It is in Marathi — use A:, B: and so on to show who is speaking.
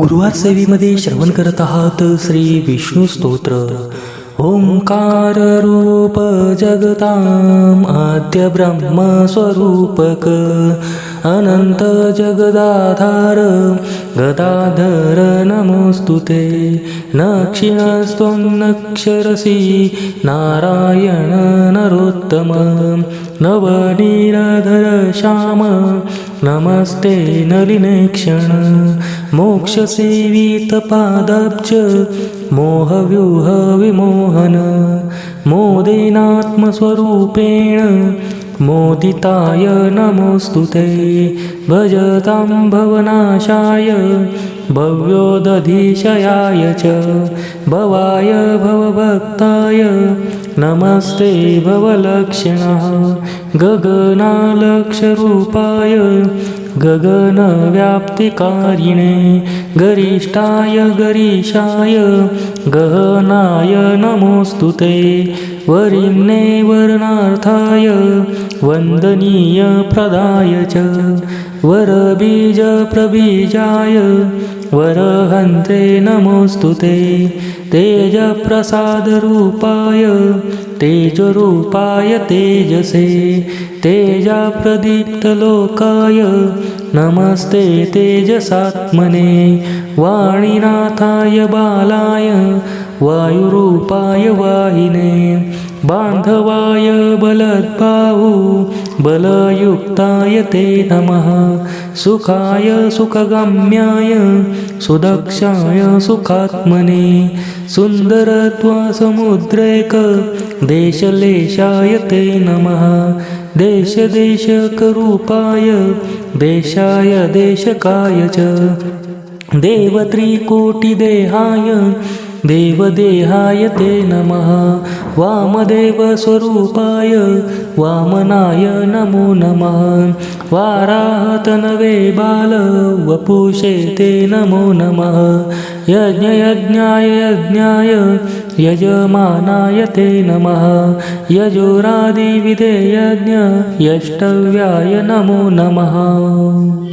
A: गुरुवार सेवेमध्ये श्रवण करत आहात श्री विष्णू स्तोत्र. ओंकार रूप जगताम आद्य ब्रह्म स्वरूपक. अनंत जगदाधार गदाधर नमोस्तुते नक्षिणस्त्वं नक्षरसि नारायण नरोत्तम। नवनीराधर श्याम नमस्ते नलिनेक्षण। मोक्षसेवितपादब्ज मोहव्यूह विमोहन मोदेनात्मस्वरूपेण मोदिताय नमोऽस्तु ते। भजतां भवनाशाय भव्योदधीशयाय च। भवाय भवभक्ताय नमस्ते भवलक्षणः। गगनालक्षरूपाय गगनव्याप्तिकारिणे गरिष्ठाय गरीशाय गहनाय नमोऽस्तु ते। वरिण्ये वर्णार्थाय वन्दनीय प्रदाय च। वरबीजप्रबीजाय वरहन्ते नमोऽस्तु ते। तेजप्रसादरूपाय तेजरूपाय तेजसे तेजाप्रदीप्तलोकाय नमस्ते तेजसात्मने वाणीनाथाय बालाय वायुरूपाय वाहिने बान्धवाय बलद्बाहु बलयुक्ताय ते नमः। सुखाय सुखगम्याय सुदक्षाय सुखात्मने। सुन्दरत्वसमुद्रेक देशलेशाय ते नमः। देशदेशकरूपाय देशाय देशकाय च। देवत्रिकोटिदेहाय देवदेहाय ते नमः. वामदेवस्वरूपाय वामनाय नमो नमः. वाराहतनवे बाल वपुषे ते नमो नमः. यज्ञयज्ञाय यज्ञाय यजमानाय ते नमः. यजोरादिविधेयज्ञ यष्टव्याय नमो नमः.